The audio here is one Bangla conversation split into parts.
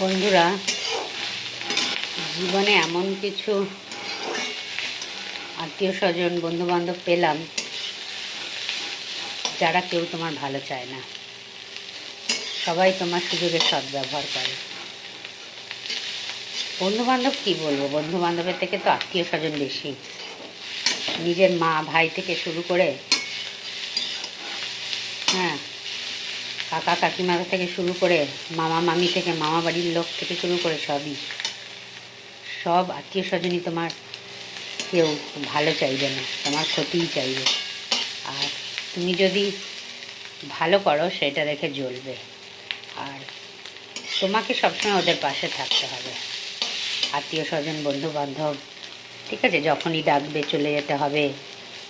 বন্ধুরা, জীবনে এমন কিছু আত্মীয় স্বজন বন্ধু বান্ধব পেলাম যারা কেউ তোমার ভালো চায় না। সবাই তোমার সুযোগের সদ্ব্যবহার করে। বন্ধু বান্ধব কী বলব? বন্ধু বান্ধবের থেকে তো আত্মীয় স্বজন বেশি। নিজের মা ভাই থেকে শুরু করে হ্যাঁ কাকা কাকিমা থেকে শুরু করে মামা মামি থেকে, মামা বাড়ির লোক থেকে শুরু করে সবই। সব আত্মীয় স্বজনই তোমার কেউ ভালো চাইবে না, তোমার ক্ষতিই চাইবে। আর তুমি যদি ভালো করো, সেটা দেখে জ্বলবে। আর তোমাকে সবসময় ওদের পাশে থাকতে হবে। আত্মীয় স্বজন বন্ধু বান্ধব ঠিক আছে, যখনই ডাকবে চলে যেতে হবে।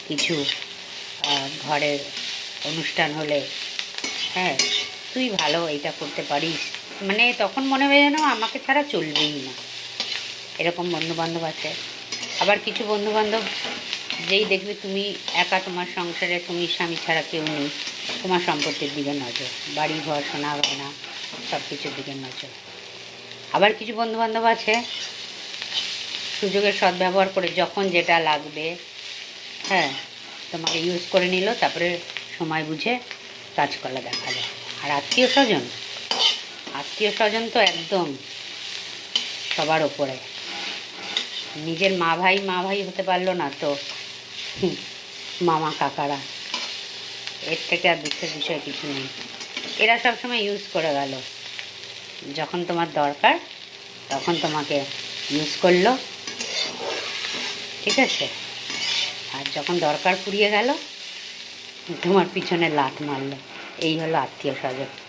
কিছু ঘরের অনুষ্ঠান হলে হ্যাঁ তুই ভালো এইটা করতে পারিস। মানে তখন মনে হয় যেন আমাকে ছাড়া চলবেই না। এরকম বন্ধু বান্ধব আছে। আবার কিছু বন্ধু বান্ধব যেই দেখবে তুমি একা তোমার সংসারে, তুমি স্বামী ছাড়া কেউ নেই, তোমার সম্পত্তির দিকে নজর, বাড়ি ঘর, সোনা গয়না সব কিছুর দিকে নজর। আবার কিছু বন্ধু বান্ধব আছে, সুযোগের সদ্ব্যবহার করে যখন যেটা লাগবে হ্যাঁ তোমাকে ইউজ করে নিল, তারপরে সময় বুঝে কাজকলা দেখা যায়। আর আত্মীয় স্বজন? আত্মীয় স্বজন তো একদম সবার ওপরে। নিজের মা ভাই মা ভাই হতে পারল না তো। মামা, কাকারা। এর থেকে আর দুঃখের বিষয় কিছু নেই। এরা সবসময় ইউজ করে গেল। যখন তোমার দরকার, তখন তোমাকে ইউজ করল। ঠিক আছে? আর যখন দরকার পুড়িয়ে গেল তোমার পিছনে লাত মারলো। এই হলো আত্মীয় স্বজন।